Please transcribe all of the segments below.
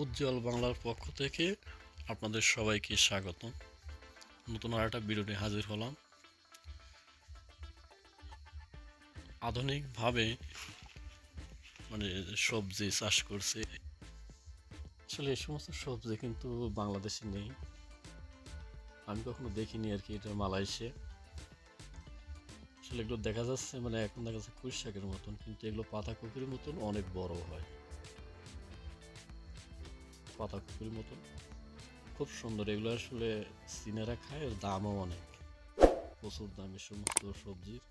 উজ্জ্বল বাংলার পক্ষ থেকে আপনাদের সবাইকে স্বাগত। নতুন আর একটা ভিডিওটি হাজির হলাম। আধুনিকভাবে মানে সবজি চাষ করছে। আসলে এই সমস্ত সবজি কিন্তু বাংলাদেশে নেই। আমি কখনো দেখিনি আর কি এটা মালয়েশিয়া। আসলে এগুলো দেখা যাচ্ছে মানে এখন দেখা যাচ্ছে কুশ শাকের মতন, কিন্তু এগুলো পাতা পাতাকপির মতন অনেক বড় হয়। পাতা পাতাকপির মতন। খুব সুন্দর, এগুলো আসলে চীনারা খায় আর দামও অনেক। প্রচুর দাম এই সমস্ত সবজির।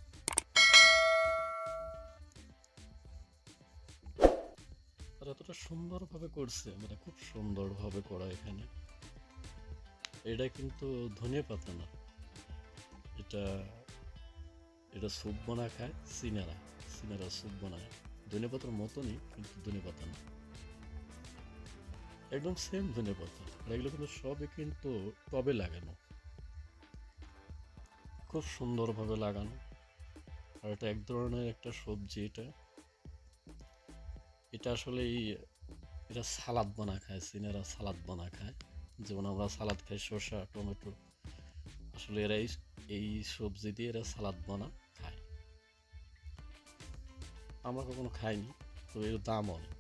এতটা সুন্দরভাবে করছে মানে খুব সুন্দরভাবে করা এখানে। এটা কিন্তু ধনিয়া পাতা না। এটা এটা স্যুপ বানা খায় সিনারা সিনারা স্যুপ বানায়। ধনিয়া পাতার মতনই, কিন্তু ধনিয়া পাতা না। একদম সেম ধনে পাতা আর এগুলো কিন্তু সবই কিন্তু টবে লাগানো। খুব সুন্দরভাবে লাগানো। আর এটা এক ধরনের একটা সবজি এটা। এটা আসলে এই, এটা সালাদ বানা খায় চীনেরা সালাদ বানা খায়। যেমন আমরা সালাদ খাই শসা, টমেটো। আসলে এরা এই সবজি দিয়ে এরা সালাদ বানা খায় আমরা কখনো খাইনি তো এর দাম অনেক।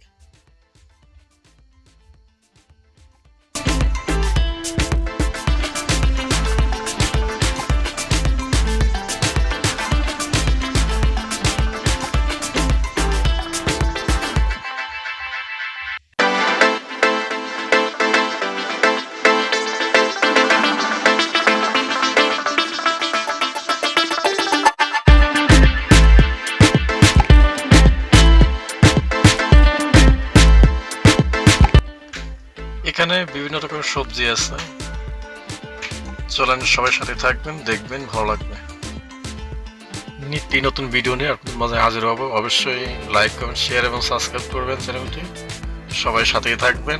এখানে বিভিন্ন রকমের সবজি আছে। চলেন সবাই সাথে থাকবেন, দেখবেন, ভালো লাগবে। নিত্য নতুন ভিডিও নিয়ে আপনাদের মাঝে হাজির হব। অবশ্যই লাইক কমেন্ট শেয়ার এবং সাবস্ক্রাইব করবেন চ্যানেলটি সবাই সাথেই থাকবেন।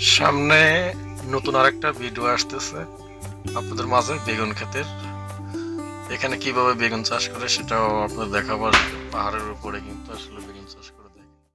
সামনে নতুন আরেকটা ভিডিও আসতেছে। আপনাদের মাঝে বেগুন ক্ষেতের। এখানে কীভাবে বেগুন চাষ করে সেটাও আপনাদের দেখাবার পাহাড়ের উপরে কিন্তু আসলে বেগুন চাষ করে।